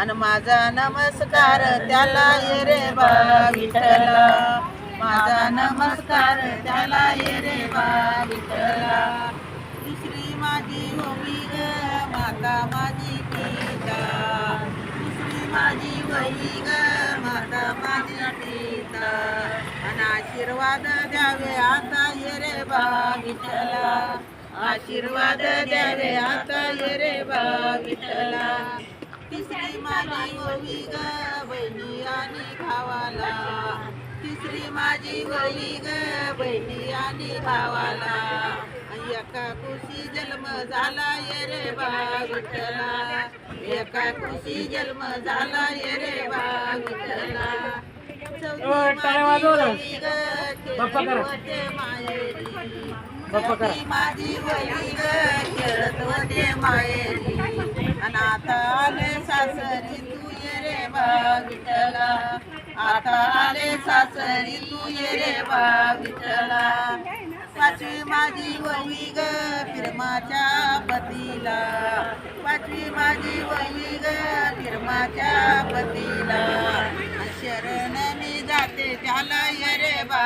आणि माझा नमस्कार त्याला ये रे बा विठला माझा नमस्कार त्याला ये रे बा विठला दुसरी माझी होमी ग माता माझी पिता. दुसरी माझी वही ग माता माझी पिता. आणि आशीर्वाद द्यावे आता ये रे बा विठला आशीर्वाद द्यावे आता ये रे बा विठला तिसरी माझी ओवी ग बहिणी आणि भावाला. तिसरी माझी ओवी ग बहिणी आणि भावाला. एका कुशी जन्म झाला ये रे विठ्ठला एका कुशी जन्म झाला ये रे विठ्ठला चौथी माझी ओवी ग होते माहेरी चौथी माझी ओवी ग खेळत होते माहेरी आणि आता आले सासरी तू ये रे बा विठ्ठला. आता आले सासरी तू ये रे बा विठ्ठला. पाचवी माझी वही ग फिरमाच्या पतीला. पाचवी माझी वही ग फिरमाच्या पतीला. शरण मी जाते त्याला ये रे बा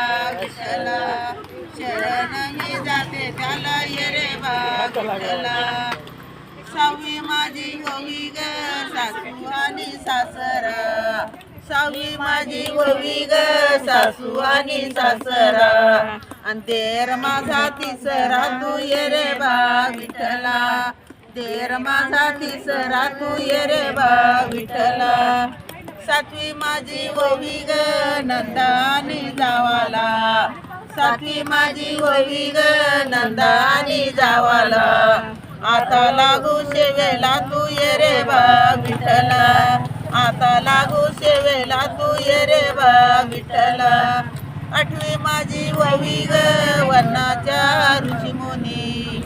शरण मी जाते त्याला ये रे बा विठ्ठला. सावी माझी ओवी ग सासू आणि सासरा. सावी माझी ओवी ग सासू आणि सासरा. आणि तेर माझा तिसरा तू ये रे बा विठला तेर माझा तिसरा तू ये रे बा विठला सातवी माझी ओवी ग नंदानी जावाला. सातवी माझी ओवी ग नंदानी जावाला. आता लागू शेवेला तू ये रे बा विठ्ठला. आता लागू शेवेला तू ये रे बा विठ्ठला. आठवी माझी ववी ग वर्णाच्या ऋषीमुनी.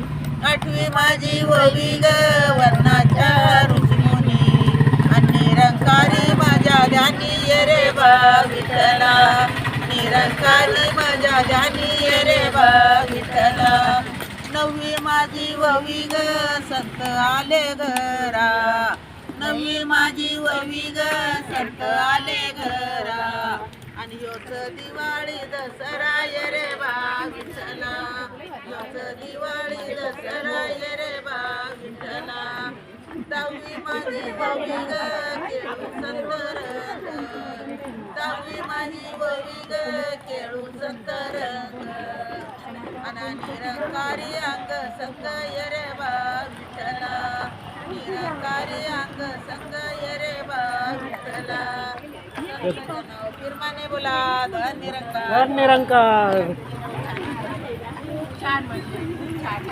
आठवी माझी ववी ग वर्णाच्या ऋषीमुनी. आणि निरंकारी माझ्या ध्यानी ये रे बा विठ्ठला. निरंकारी माझ्या ध्यानी ये रे बा विठ्ठला. नववी माझी ववी ग संत आले घरा नववी माझी ववी ग संत आले घरा आणि योच दिवाळी दसरा ये रे बा विठ्ठला. योच दिवाळी दसरा ये रे बा विठ्ठला. दहावी माझी ववी ग केळू संतरंग. दहावी माझी ववी ग केळू संतर निरंकारी अंग संग ये रे बा विठ्ठला. निरंकारी अंग संग ये रे बा विठ्ठला. फिरमाने बोला धन निरंकार. निरंकार. छान म्हणजे छान.